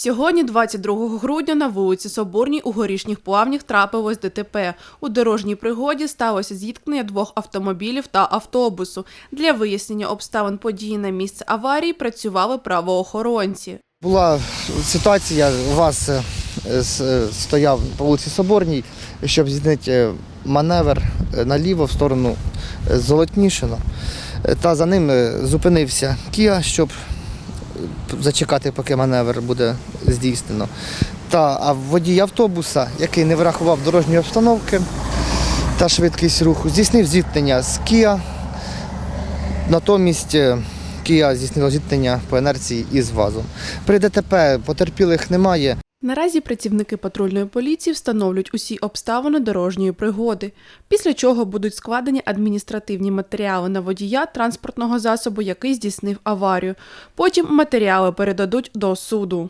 Сьогодні, 22 грудня, на вулиці Соборній у горішніх плавнях трапилось ДТП. У дорожній пригоді сталося зіткнення двох автомобілів та автобусу. Для вияснення обставин події на місце аварії працювали правоохоронці. Була ситуація, вас е, е, стояв по вулиці Соборній, щоб здійснити е, маневр наліво в сторону Золотнішина. Та за ним зупинився Кія, щоб зачекати, поки маневр буде здійснено. Та а водій автобуса, який не врахував дорожньої обстановки та швидкість руху, здійснив зіткнення з Кія. Натомість е, Кія здійснила зіткнення по інерції із ВАЗом. При ДТП потерпілих немає. Наразі працівники патрульної поліції встановлюють усі обставини дорожньої пригоди, після чого будуть складені адміністративні матеріали на водія транспортного засобу, який здійснив аварію. Потім матеріали передадуть до суду.